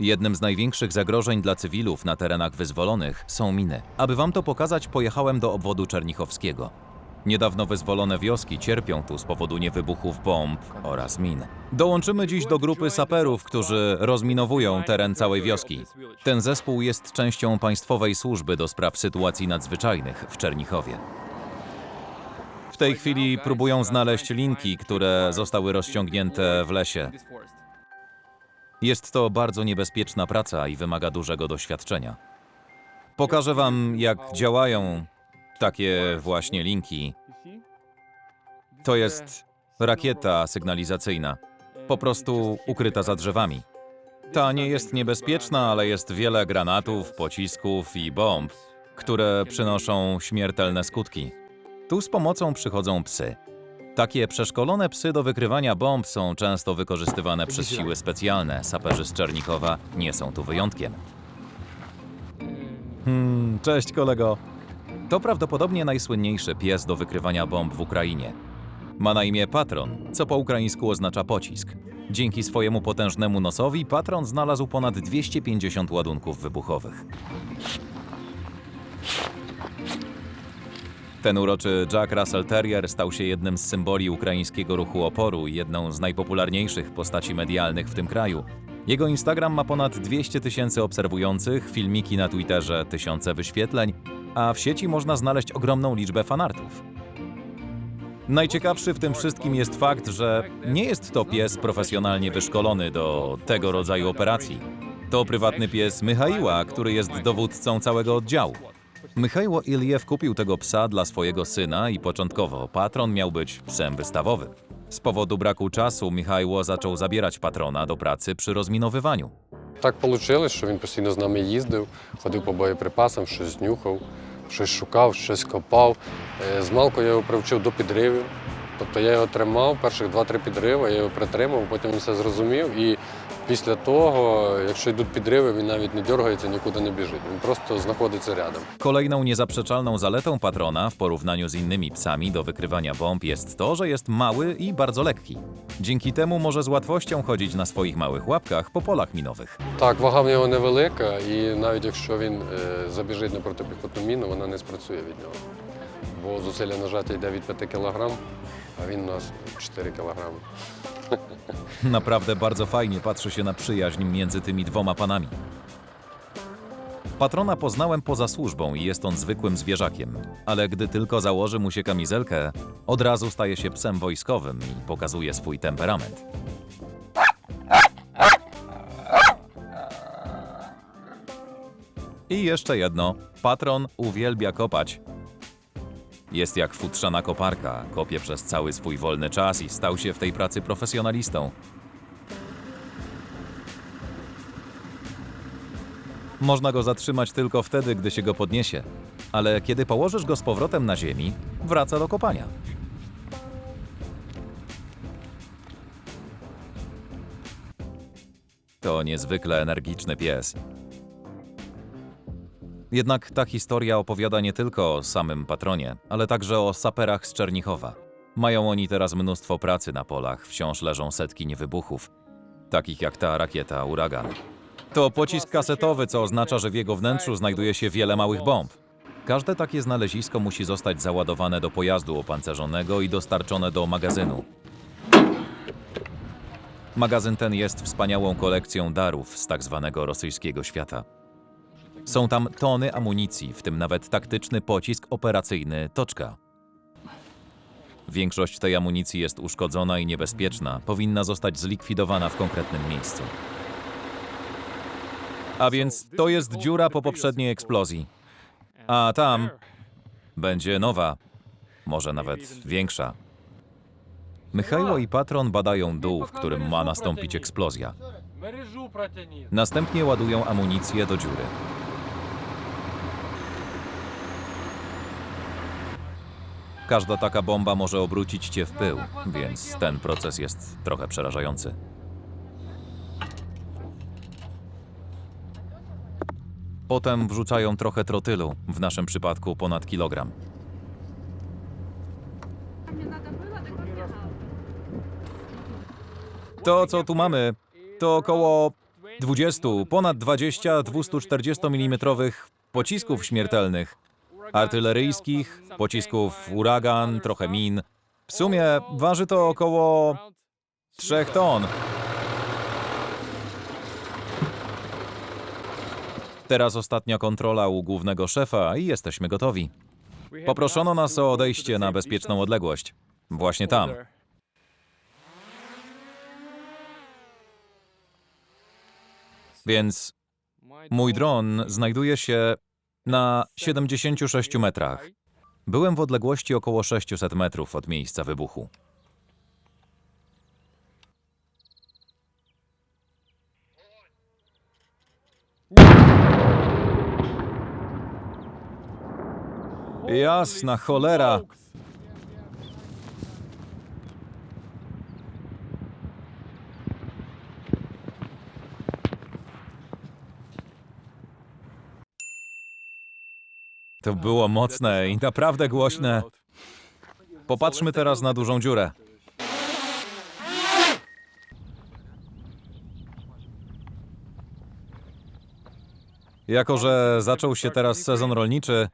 Jednym z największych zagrożeń dla cywilów na terenach wyzwolonych są miny. Aby wam to pokazać, pojechałem do obwodu czernichowskiego. Niedawno wyzwolone wioski cierpią tu z powodu niewybuchów bomb oraz min. Dołączymy dziś do grupy saperów, którzy rozminowują teren całej wioski. Ten zespół jest częścią Państwowej Służby do Spraw Sytuacji Nadzwyczajnych w Czernichowie. W tej chwili próbują znaleźć linki, które zostały rozciągnięte w lesie. Jest to bardzo niebezpieczna praca i wymaga dużego doświadczenia. Pokażę Wam, jak działają takie właśnie linki. To jest rakieta sygnalizacyjna, po prostu ukryta za drzewami. Ta nie jest niebezpieczna, ale jest wiele granatów, pocisków i bomb, które przynoszą śmiertelne skutki. Tu z pomocą przychodzą psy. Takie przeszkolone psy do wykrywania bomb są często wykorzystywane przez siły specjalne. Saperzy z Czernikowa nie są tu wyjątkiem. Hmm, cześć kolego. To prawdopodobnie najsłynniejszy pies do wykrywania bomb w Ukrainie. Ma na imię Patron, co po ukraińsku oznacza pocisk. Dzięki swojemu potężnemu nosowi Patron znalazł ponad 250 ładunków wybuchowych. Ten uroczy Jack Russell Terrier stał się jednym z symboli ukraińskiego ruchu oporu i jedną z najpopularniejszych postaci medialnych w tym kraju. Jego Instagram ma ponad 200 tysięcy obserwujących, filmiki na Twitterze tysiące wyświetleń, a w sieci można znaleźć ogromną liczbę fanartów. Najciekawszy w tym wszystkim jest fakt, że nie jest to pies profesjonalnie wyszkolony do tego rodzaju operacji. To prywatny pies Michaiła, który jest dowódcą całego oddziału. Michaiło Iliew kupił tego psa dla swojego syna i początkowo patron miał być psem wystawowym. Z powodu braku czasu Michaiło zaczął zabierać patrona do pracy przy rozminowywaniu. Так вийшло, що він постійно з нами їздив, ходив по боєприпасам, щось нюхав, щось шукав, щось копав. Е, Змалку я його привчив до підривів. Тобто я його тримав, перших два-три підриви, я його притримав, потім він все зрозумів. І після того, якщо йдуть підриви, він навіть не дергається, нікуди не біжить. Він просто знаходиться рядом. Kolejną niezaprzeczalną zaletą patrona w porównaniu z innymi psami do wykrywania bomb jest to, że jest mały i bardzo lekki. Dzięki temu może z łatwością chodzić na swoich małych łapkach po polach minowych. Так, вага в нього невелика, і навіть якщо він е, забіжить на протипіхотну міну, вона не спрацює від нього. Бо зусилля нажаття йде від 5 кг, а він у нас 4 кг. Naprawdę bardzo fajnie patrzy się na przyjaźń między tymi dwoma panami. Patrona poznałem poza służbą i jest on zwykłym zwierzakiem, ale gdy tylko założy mu się kamizelkę, od razu staje się psem wojskowym i pokazuje swój temperament. I jeszcze jedno. Patron uwielbia kopać. jest jak futrzana koparka, kopie przez cały swój wolny czas i stał się w tej pracy profesjonalistą. Można go zatrzymać tylko wtedy, gdy się go podniesie, ale kiedy położysz go z powrotem na ziemi, wraca do kopania. To niezwykle energiczny pies. Jednak ta historia opowiada nie tylko o samym patronie, ale także o saperach z Czernichowa. Mają oni teraz mnóstwo pracy na polach, wciąż leżą setki niewybuchów, takich jak ta rakieta Uragan. To pocisk kasetowy, co oznacza, że w jego wnętrzu znajduje się wiele małych bomb. Każde takie znalezisko musi zostać załadowane do pojazdu opancerzonego i dostarczone do magazynu. Magazyn ten jest wspaniałą kolekcją darów z tak zwanego rosyjskiego świata. Są tam tony amunicji, w tym nawet taktyczny pocisk operacyjny Toczka. Większość tej amunicji jest uszkodzona i niebezpieczna, powinna zostać zlikwidowana w konkretnym miejscu. A więc to jest dziura po poprzedniej eksplozji. A tam będzie nowa, może nawet większa. Michajło i patron badają dół, w którym ma nastąpić eksplozja. Następnie ładują amunicję do dziury. Każda taka bomba może obrócić cię w pył, więc ten proces jest trochę przerażający. Potem wrzucają trochę trotylu, w naszym przypadku ponad kilogram. To, co tu mamy, to około 20, ponad 20 240 mm pocisków śmiertelnych artyleryjskich, pocisków uragan, trochę min. W sumie waży to około 3 ton. Teraz ostatnia kontrola u głównego szefa i jesteśmy gotowi. Poproszono nas o odejście na bezpieczną odległość. Właśnie tam. Więc mój dron znajduje się na 76 metrach. Byłem w odległości około 600 metrów od miejsca wybuchu. Jasna cholera! To było mocne i naprawdę głośne. Popatrzmy teraz na dużą dziurę. Jako, że zaczął się teraz sezon rolniczy,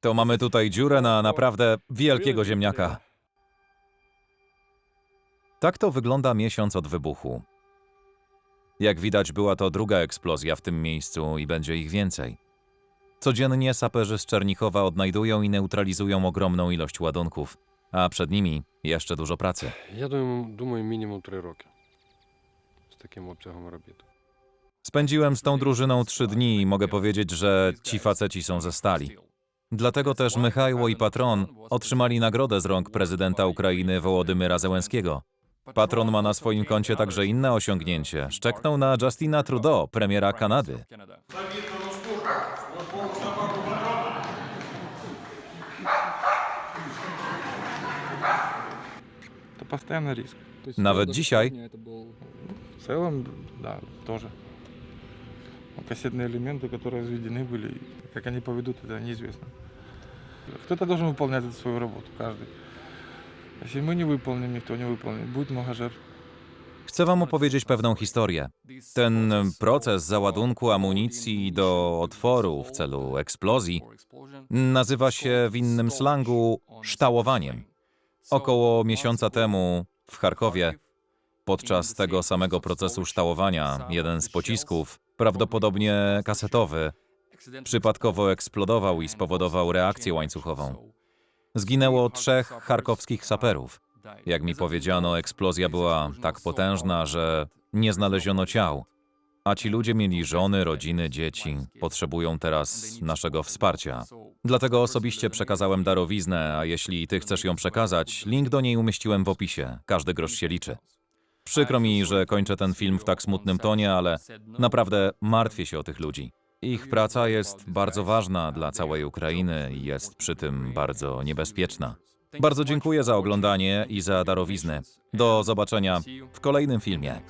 to mamy tutaj dziurę na naprawdę wielkiego ziemniaka. Tak to wygląda miesiąc od wybuchu. Jak widać, była to druga eksplozja w tym miejscu i będzie ich więcej. Codziennie saperzy z Czernichowa odnajdują i neutralizują ogromną ilość ładunków, a przed nimi jeszcze dużo pracy. Я думаю, думаю, мінімум три роки з таким обсягом робіт. Spędziłem z tą drużyną trzy dni i mogę powiedzieć, że ci faceci są ze stali. Dlatego też Michajło i Patron otrzymali nagrodę z rąk prezydenta Ukrainy Wołodymyra Zełenskiego. Patron ma na swoim koncie także inne osiągnięcie. Szczeknął na Justina Trudeau, premiera Kanady. Это постоянный риск. Nawet dzisiaj В целом, да, тоже. Но Кассетные элементы, которые разведены были, как они поведут, это неизвестно. Кто-то должен выполнять эту свою работу, каждый. Если мы не выполним, никто не выполнит. Будет много жертв. chcę wam opowiedzieć pewną historię. Ten proces załadunku amunicji do otworu w celu eksplozji nazywa się w innym slangu ształowaniem. Około miesiąca temu w Charkowie, podczas tego samego procesu ształowania, jeden z pocisków, prawdopodobnie kasetowy, przypadkowo eksplodował i spowodował reakcję łańcuchową. Zginęło trzech charkowskich saperów. Jak mi powiedziano, eksplozja była tak potężna, że nie znaleziono ciał. A ci ludzie mieli żony, rodziny, dzieci, potrzebują teraz naszego wsparcia. Dlatego osobiście przekazałem darowiznę, a jeśli ty chcesz ją przekazać, link do niej umieściłem w opisie. Każdy grosz się liczy. Przykro mi, że kończę ten film w tak smutnym tonie, ale naprawdę martwię się o tych ludzi. Ich praca jest bardzo ważna dla całej Ukrainy i jest przy tym bardzo niebezpieczna. Bardzo dziękuję za oglądanie i za darowizny. Do zobaczenia w kolejnym filmie.